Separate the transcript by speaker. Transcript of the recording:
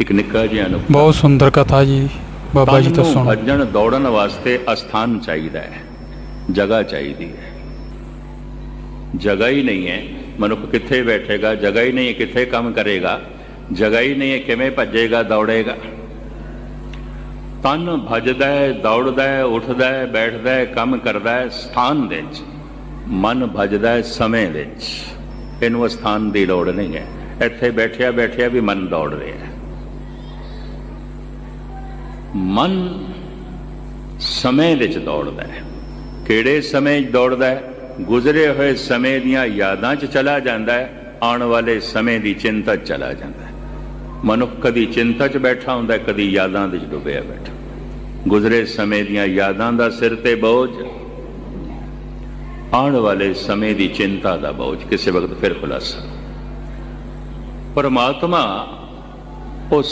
Speaker 1: ਇੱਕ ਨਿੱਕਾ ਜਿਹਾ ਅਨੁਭਵ।
Speaker 2: ਬਹੁਤ ਸੁੰਦਰ ਕਥਾ ਜੀ ਬਾਬਾ ਜੀ ਤੋਂ ਸੁਣ
Speaker 1: ਭੱਜਣ ਦੌੜਨ ਵਾਸਤੇ ਅਸਥਾਨ ਚਾਹੀਦਾ ਹੈ ਜਗ੍ਹਾ ਚਾਹੀਦੀ ਹੈ। ਜਗ੍ਹਾ ਹੀ ਨਹੀਂ ਹੈ ਮਨੁੱਖ ਕਿੱਥੇ ਬੈਠੇਗਾ ਜਗ੍ਹਾ ਹੀ ਨਹੀਂ ਹੈ ਕਿੱਥੇ ਕੰਮ ਕਰੇਗਾ ਜਗ੍ਹਾ ਹੀ ਨਹੀਂ ਹੈ ਕਿਵੇਂ ਭੱਜੇਗਾ ਦੌੜੇਗਾ। ਤਨ ਭੱਜਦਾ ਹੈ ਦੌੜਦਾ ਹੈ ਉੱਠਦਾ ਹੈ ਬੈਠਦਾ ਹੈ ਕੰਮ ਕਰਦਾ ਹੈ ਸਥਾਨ ਦੇ ਵਿੱਚ। ਮਨ ਭੱਜਦਾ ਹੈ ਸਮੇਂ ਦੇ ਵਿੱਚ। ਇਹਨੂੰ ਸਥਾਨ ਦੀ ਲੋੜ ਨਹੀਂ ਹੈ। ਇੱਥੇ ਬੈਠਿਆ ਬੈਠਿਆ ਵੀ ਮਨ ਦੌੜ ਰਿਹਾ ਹੈ। ਮਨ ਸਮੇਂ ਵਿੱਚ ਦੌੜਦਾ ਹੈ। ਕਿਹੜੇ ਸਮੇਂ 'ਚ ਦੌੜਦਾ ਹੈ? ਗੁਜ਼ਰੇ ਹੋਏ ਸਮੇਂ ਦੀਆਂ ਯਾਦਾਂ 'ਚ ਚਲਾ ਜਾਂਦਾ ਹੈ, ਆਉਣ ਵਾਲੇ ਸਮੇਂ ਦੀ ਚਿੰਤਾ 'ਚ ਚਲਾ ਜਾਂਦਾ ਹੈ। ਮਨੁੱਖ ਕਦੀ ਚਿੰਤਾ 'ਚ ਬੈਠਾ ਹੁੰਦਾ, ਕਦੀ ਯਾਦਾਂ ਵਿੱਚ ਡੁੱਬਿਆ ਬੈਠਾ। ਗੁਜ਼ਰੇ ਸਮੇਂ ਦੀਆਂ ਯਾਦਾਂ ਦਾ ਸਿਰ ਤੇ ਬੋਝ। ਆਉਣ ਵਾਲੇ ਸਮੇਂ ਦੀ ਚਿੰਤਾ ਦਾ ਬੋਝ, ਕਿਸੇ ਵਕਤ ਫਿਰ ਖੁਲਾਸਾ। ਪਰਮਾਤਮਾ ਉਸ